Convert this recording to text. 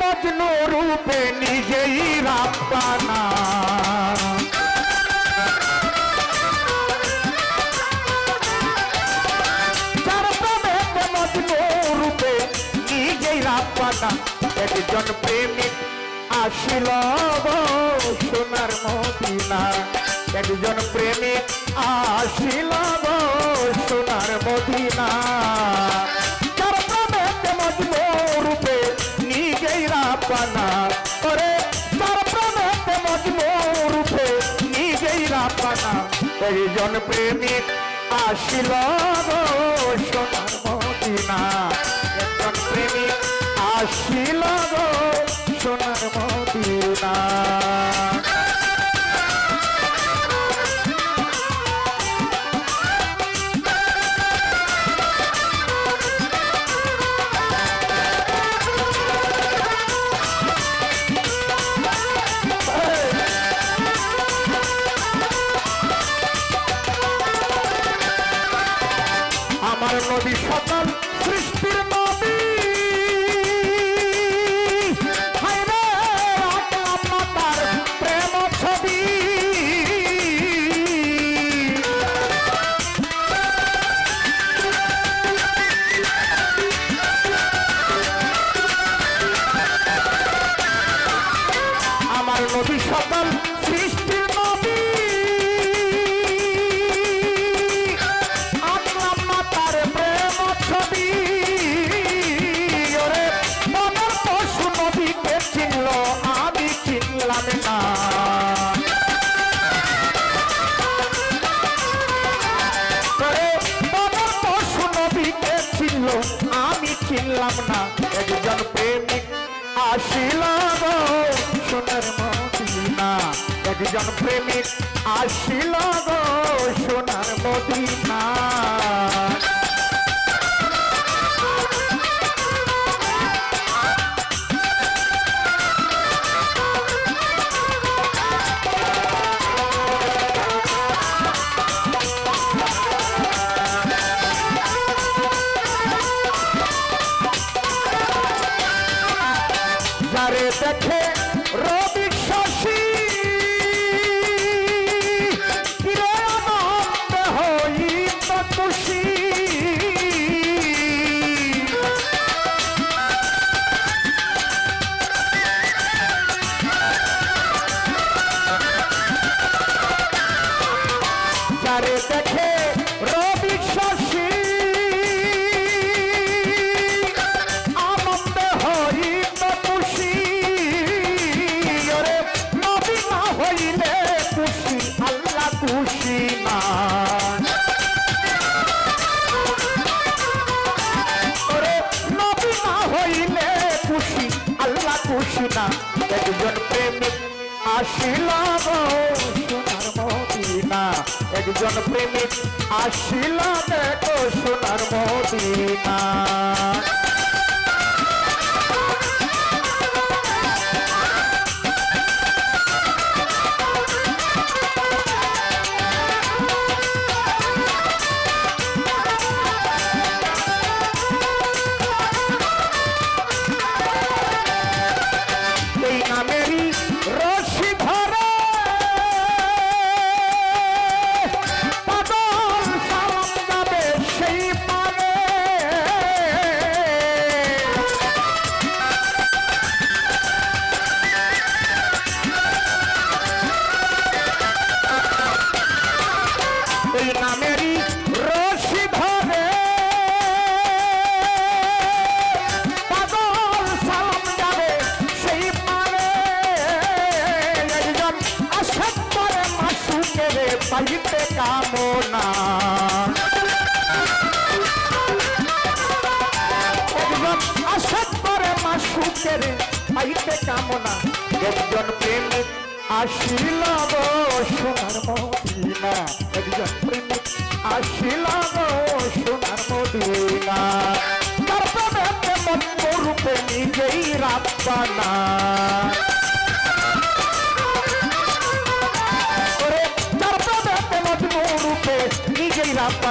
মজনু রূপে নিজেই রাব্বানা যার প্রেমেতে মজনু রূপে নিজেই রাব্বানা একজন প্রেমিক আসিল সোনার মদিনা। একজন প্রেমিক আসিল সোনার মদিনা। নিজেই করে যার প্রেমেতে মজনু রূপে নিজেই রাব্বানা একজন প্রেমিক আসিল সোনার মদিনা। একজন প্রেমিক আসিল সোনার মদিনা। আমার নদী সকল সৃষ্টির নদী রে, আঁকলাম না তার প্রেম ছবি। আমার নদী সকল চিনলাম না একজন প্রেমিক আসিল সোনার মদিনা একজন প্রেমিক আসিল দেখে রবি শশী। দেখে খুশি না ওরে নবী না হইলে খুশি, আল্লাহ খুশি না। একজন প্রেমিক আসিল সোনার মদিনা। একজন প্রেমিক আসিল দেখো সোনার মদিনা। নামেরই রশি ধরে। পাগল সালাম যাবে সেই পারে একজন আসাদ করে মাসুকের পাইতে কামনা একজন আসাদ করে পাইতে কামনা একজন প্রেমিক আসিল